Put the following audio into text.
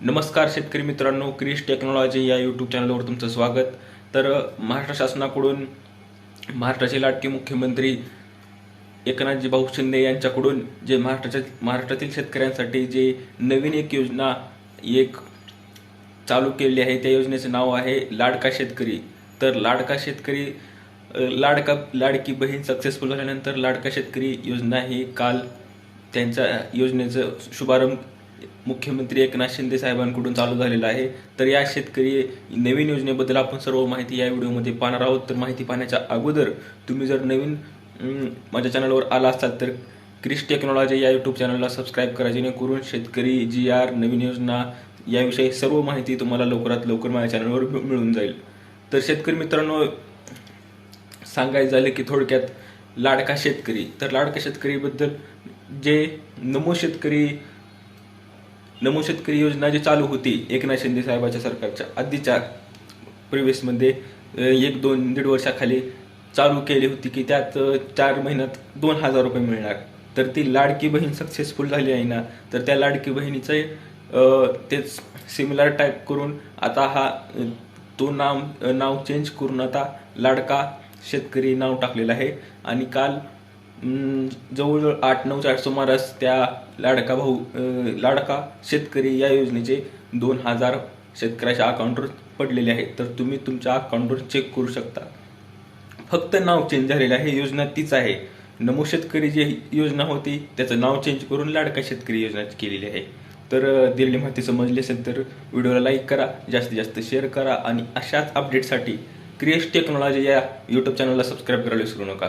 नमस्कार शेतकरी मित्रांनो क्रिश टेक्नॉलॉजी या यूट्यूब चॅनलवर तुमचं स्वागत. तर महाराष्ट्र शासनाकडून महाराष्ट्राचे लाडके मुख्यमंत्री एकनाथजी भाऊ शिंदे यांच्याकडून जे महाराष्ट्राच्या महाराष्ट्रातील शेतकऱ्यांसाठी जे नवीन एक योजना एक चालू केलेली आहे त्या योजनेचं नाव आहे लाडका शेतकरी. तर लाडका शेतकरी लाडका लाडकी बहीण सक्सेसफुल झाल्यानंतर लाडका शेतकरी योजना ही काल त्यांच्या योजनेचं शुभारंभ मुख्यमंत्री एकनाथ शिंदे साहेबांकडून चालू झालेला आहे. तर या शेतकरी नवीन योजनेबद्दल आपण सर्व माहिती या व्हिडिओमध्ये पाहणार आहोत. तर माहिती पाहण्याच्या अगोदर तुम्ही जर नवीन माझ्या चॅनलवर आला असाल तर क्रिश टेक्नॉलॉजी या यूट्यूब चॅनलला सबस्क्राईब करा जेणेकरून शेतकरी जी आर नवीन योजना याविषयी सर्व माहिती तुम्हाला लवकरात लवकर माझ्या चॅनलवर मिळून जाईल. तर शेतकरी मित्रांनो सांगायचं झालं की थोडक्यात लाडका शेतकरी. तर लाडका शेतकरीबद्दल जे नमो शेतकरी नमो शेतकरी योजना जी चालू होती एकनाथ शिंदे साहेबाच्या सरकारच्या आधीच्या प्रिव्हियसमध्ये एक दोन दीड वर्षाखाली चालू केली होती की त्यात चार महिन्यात दोन हजार रुपये मिळणार. तर ती लाडकी बहीण सक्सेसफुल झाली आहे ना तर त्या लाडकी बहिणीचे तेच सिमिलर टाईप करून आता हा तो नाव नाव चेंज करून आता लाडका शेतकरी नाव टाकलेलं आहे. आणि काल जवळजवळ आठ नऊ चार सुमारास त्या लाडका भाऊ लाडका शेतकरी या योजनेचे दोन हजार शेतकऱ्याच्या अकाउंटवर पडलेले आहेत. तर तुम्ही तुमच्या अकाउंटवर चेक करू शकता. फक्त नाव चेंज झालेलं आहे. योजना तीच आहे. नमो शेतकरी जी योजना होती त्याचं नाव चेंज करून लाडका शेतकरी योजना केलेली आहे. तर दिलेली माहिती समजली असेल तर व्हिडिओला लाईक करा जास्तीत जास्त शेअर करा आणि अशाच अपडेटसाठी क्रिएश टेक्नॉलॉजी या यूट्यूब चॅनलला सबस्क्राईब करायला विसरू नका.